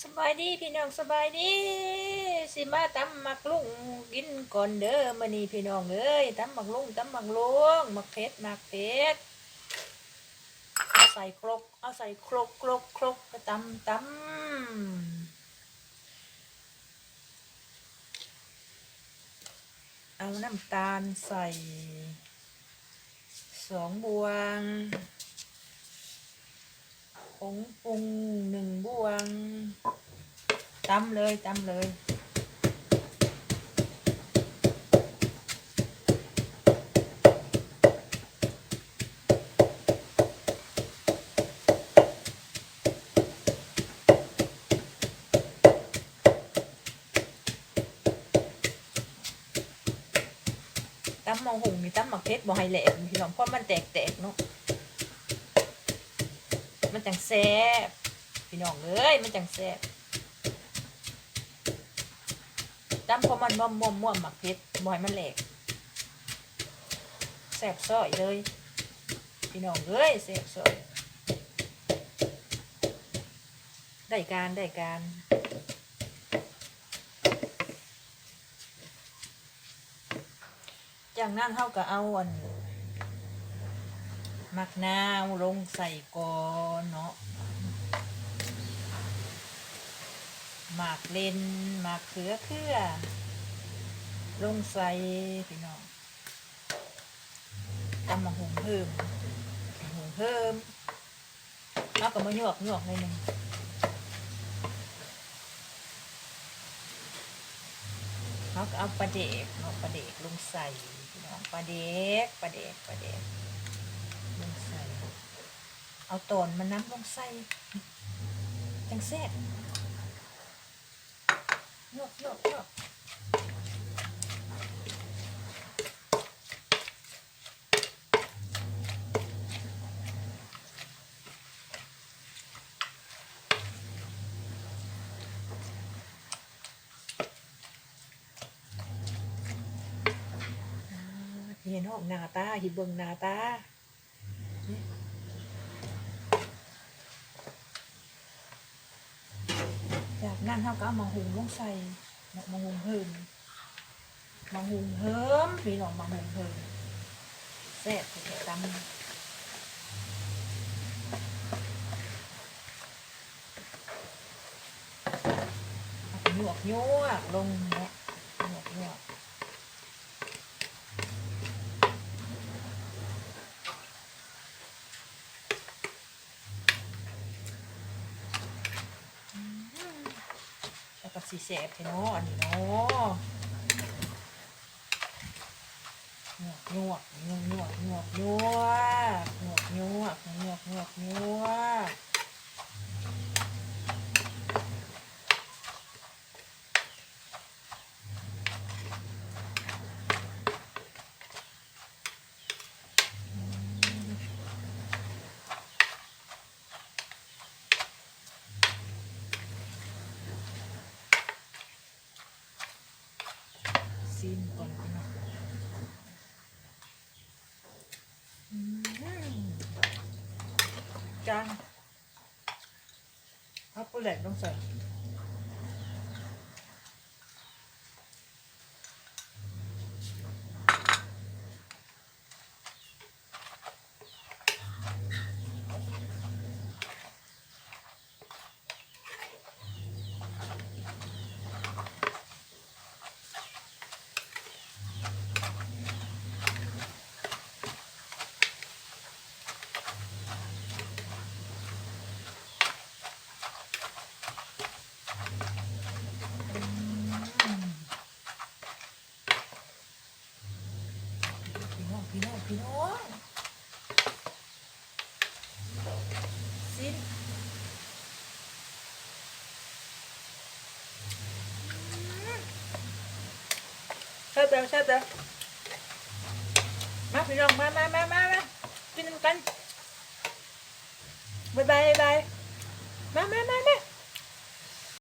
สบายดีพี่น้องสบายดีสิมาตำหมักลุงกินก่อนเด้อมื้อนี้พี่น้องเอ้ยตำหมักลุงตำหมักลุงหมักเผ็ดหมักเผ็ดเอาใส่ครกเอาใส่ครกครกครกไปตำตำเอาน้ำตาลใส่สองบวง ผงปรุงหนึ่งบวงตำเลยตำเลยตำมองหงนี่ตำหมักเพชรบ่ให้แหลมพี่น้องเพราะมันแตกๆเนาะ มันจังแซ่บพี่น้องเอ้ยมันจังแซ่บจำพอมันม่วมม่วมม่วมหมักเพชรบ่อยมันแหลกแซ่บซอยเลย พี่น้องเอ้ยแซ่บซอยได้การได้การจากนั้นเท่ากับเอาอัน มักนาวลงใส่ก่อนเนาะหมากเลนหมากเขือเขือลงใส่พี่น้องตำมาหุงเพิ่มหุงเพิ่มเอากับมาหยวกหยวกหน่อยหนึ่งเขาก็เอาปลาเด็กเนาะปลาเด็กลงใส่พี่น้องปลาเด็กปลาเด็กปลาเด็กลงใส่ เอาตอนมันน้ำลงใส่จังแซ่บยกยกยกเห็นห้องนาตาห็นเบิงนาตา จาก นั่นเท่าก็เอามาหุงลงใส่มะมาหุงเพิ่มมาหุงเพิ่มพี่น้องมาหุงเพิ่มแซ่บแซ่ตำเอาไปหยวกยวกลงเนาะหยวกหยวก แล้วก็สีแสบเนาะอันนี้เนาะหยวกหนวกหนวกหนวกหนวกหนวกหนวกหนวกหนวกหนวกหยวก ซีนก่อนนะจางพับปูแหลกต้องใส่ nữa xin sao tao sao tao? Má phải rồng má má má má má. Pin canh bye bye bye. Má má má má.